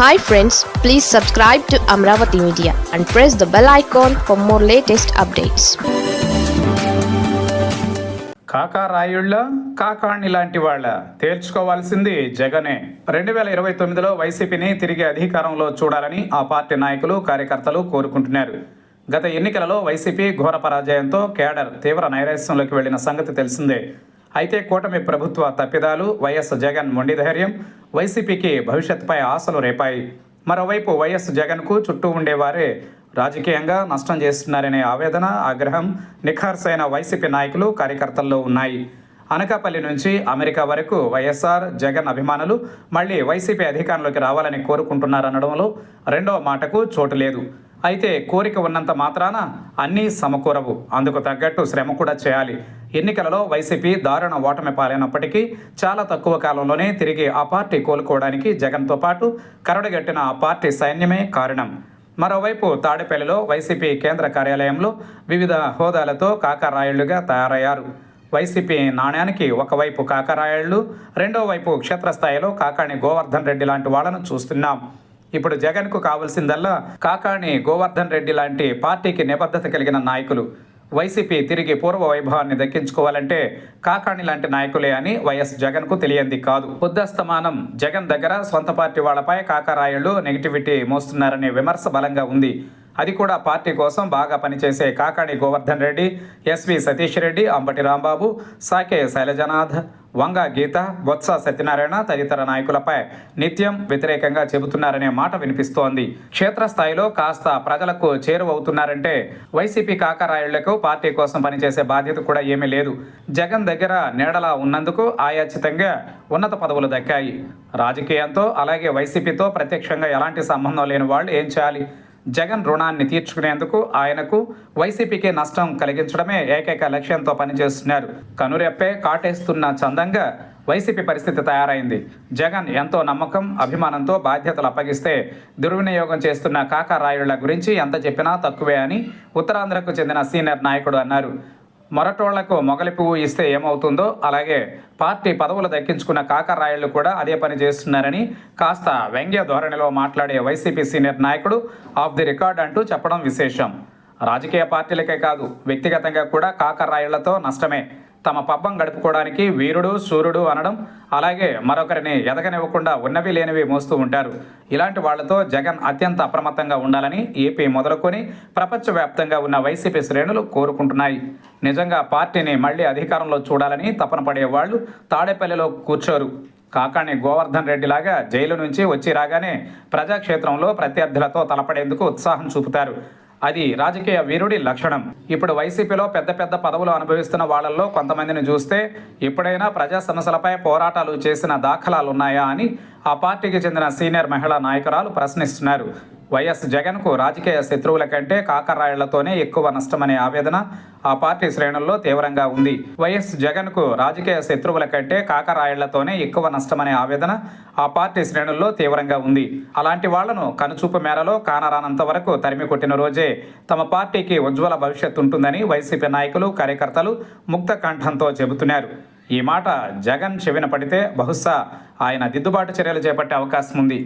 Hi friends please subscribe to Amaravati media and press the bell icon for more latest updates కాకా రాయుళ్ళ కాకాణి లాంటి వాళ్ళ తేల్చుకోవాల్సింది జగనే. రెండు వేల ఇరవై తొమ్మిదిలో వైసీపీని తిరిగి అధికారంలో చూడాలని ఆ పార్టీ నాయకులు కార్యకర్తలు కోరుకుంటున్నారు. గత ఎన్నికలలో వైసీపీ ఘోర పరాజయంతో కేడర్ తీవ్ర నైరాశ్యంలోకి వెళ్ళిన సంగతి తెలిసిందే. అయితే కూటమి ప్రభుత్వ తప్పిదాలు వైఎస్ జగన్ మొండి ధైర్యం వైసీపీకి భవిష్యత్పై ఆశలు రేపాయి. మరోవైపు వైఎస్ జగన్కు చుట్టూ ఉండేవారే రాజకీయంగా నష్టం చేస్తున్నారనే ఆవేదన ఆగ్రహం నిఖార్సైన వైసీపీ నాయకులు కార్యకర్తల్లో ఉన్నాయి. అనకాపల్లి నుంచి అమెరికా వరకు వైఎస్ఆర్ జగన్ అభిమానులు మళ్ళీ వైసీపీ అధికారంలోకి రావాలని కోరుకుంటున్నారనడంలో రెండవ మాటకు చోటు లేదు. అయితే కోరిక ఉన్నంత మాత్రాన అన్నీ సమకూరవు. అందుకు తగ్గట్టు శ్రమ కూడా చేయాలి. ఎన్నికలలో వైసీపీ దారుణ ఓటమి పాలైనప్పటికీ చాలా తక్కువ కాలంలోనే తిరిగి ఆ పార్టీ కోలుకోవడానికి జగన్తో పాటు కరడుగట్టిన ఆ పార్టీ సైన్యమే కారణం. మరోవైపు తాడేపల్లిలో వైసీపీ కేంద్ర కార్యాలయంలో వివిధ హోదాలతో కాకరాయుళ్ళుగా తయారయ్యారు. వైసీపీ నాణ్యానికి ఒకవైపు కాకరాయుళ్ళు రెండో వైపు క్షేత్రస్థాయిలో కాకాణి గోవర్ధన్ రెడ్డి లాంటి వాళ్ళను చూస్తున్నాం. ఇప్పుడు జగన్కు కావాల్సిందల్లా కాకాణి గోవర్ధన్ రెడ్డి లాంటి పార్టీకి నిబద్ధత కలిగిన నాయకులు. వైసీపీ తిరిగి పూర్వ వైభవాన్ని దక్కించుకోవాలంటే కాకాణి లాంటి నాయకులే అని వైఎస్ జగన్కు తెలియంది కాదు. బుద్ధస్తమానం జగన్ దగ్గర సొంత పార్టీ వాళ్ళపై కాకరాయుళ్ళు నెగిటివిటీ మోస్తున్నారనే విమర్శ బలంగా ఉంది. అది కూడా పార్టీ కోసం బాగా పనిచేసే కాకాణి గోవర్ధన్ రెడ్డి ఎస్వి సతీష్ రెడ్డి అంబటి రాంబాబు సాకే శైలజనాథ్ వంగ గీత బొత్స సత్యనారాయణ తదితర నాయకులపై నిత్యం వ్యతిరేకంగా చెబుతున్నారనే మాట వినిపిస్తోంది. క్షేత్రస్థాయిలో కాస్త ప్రజలకు చేరువవుతున్నారంటే వైసీపీ కాకరాయుళ్ళకు పార్టీ కోసం పనిచేసే బాధ్యత కూడా ఏమీ లేదు. జగన్ దగ్గర నీడలా ఉన్నందుకు ఆయాచితంగా ఉన్నత పదవులు దక్కాయి. రాజకీయంతో అలాగే వైసీపీతో ప్రత్యక్షంగా ఎలాంటి సంబంధం లేని వాళ్ళు ఏం చేయాలి? జగన్ రుణాన్ని తీర్చుకునేందుకు ఆయనకు వైసీపీకి నష్టం కలిగించడమే ఏకైక లక్ష్యంతో పనిచేస్తున్నారు. కనురెప్పే కాటేస్తున్న చందంగా వైసీపీ పరిస్థితి తయారైంది. జగన్ ఎంతో నమ్మకం అభిమానంతో బాధ్యతలు అప్పగిస్తే దుర్వినియోగం చేస్తున్న కాకారాయుళ్ళ గురించి ఎంత చెప్పినా తక్కువే అని ఉత్తరాంధ్రకు చెందిన సీనియర్ నాయకుడు అన్నారు. మొరటోళ్ళకు మొగలి పువ్వు ఇస్తే ఏమవుతుందో అలాగే పార్టీ పదవులు దక్కించుకున్న కాకరాయళ్ళు కూడా అదే పని చేస్తున్నారని కాస్త వ్యంగ్య ధోరణిలో మాట్లాడే వైసీపీ సీనియర్ నాయకుడు ఆఫ్ ది రికార్డ్ అంటూ చెప్పడం విశేషం. రాజకీయ పార్టీలకే కాదు వ్యక్తిగతంగా కూడా కాకరాయళ్ళతో నష్టమే. తమ పబ్బం గడుపుకోవడానికి వీరుడు సూర్యుడు అనడం అలాగే మరొకరిని ఎదగనివ్వకుండా ఉన్నవి లేనివి మోస్తూ ఉంటారు. ఇలాంటి వాళ్ళతో జగన్ అత్యంత అప్రమత్తంగా ఉండాలని ఏపీ మొదలుకొని ప్రపంచవ్యాప్తంగా ఉన్న వైసీపీ శ్రేణులు కోరుకుంటున్నాయి. నిజంగా పార్టీని మళ్ళీ అధికారంలో చూడాలని తపన పడే వాళ్ళు తాడేపల్లిలో కూర్చోరు. కాకాణి గోవర్ధన్ రెడ్డిలాగా జైలు నుంచి వచ్చి రాగానే ప్రజాక్షేత్రంలో ప్రత్యర్థులతో తలపడేందుకు ఉత్సాహం చూపుతారు. అది రాజకీయ వీరుడి లక్షణం. ఇప్పుడు వైసీపీలో పెద్ద పెద్ద పదవులు అనుభవిస్తున్న వాళ్ళల్లో కొంతమందిని చూస్తే ఎప్పుడైనా ప్రజా సమస్యలపై పోరాటాలు చేసిన దాఖలాలు ఉన్నాయా అని ఆ పార్టీకి చెందిన సీనియర్ మహిళా నాయకురాలు ప్రశ్నిస్తున్నారు. వైఎస్ జగన్కు రాజకీయ శత్రువుల కంటే కాకరాళ్ళతోనే ఎక్కువ నష్టమనే ఆవేదన ఆ పార్టీ శ్రేణుల్లో తీవ్రంగా ఉంది. వైఎస్ జగన్కు రాజకీయ శత్రువుల కంటే కాకరాళ్ళతోనే ఎక్కువ నష్టమనే ఆవేదన ఆ పార్టీ శ్రేణుల్లో తీవ్రంగా ఉంది. అలాంటి వాళ్ళను కనుచూపు మేరలో కానరానంత వరకు తరిమి కొట్టిన రోజే తమ పార్టీకి ఉజ్వల భవిష్యత్తు ఉంటుందని వైసీపీ నాయకులు కార్యకర్తలు ముక్త కంఠంతో చెబుతున్నారు. ఈ మాట జగన్ చెవిన పడితే బహుశా ఆయన దిద్దుబాటు చర్యలు చేపట్టే అవకాశం ఉంది.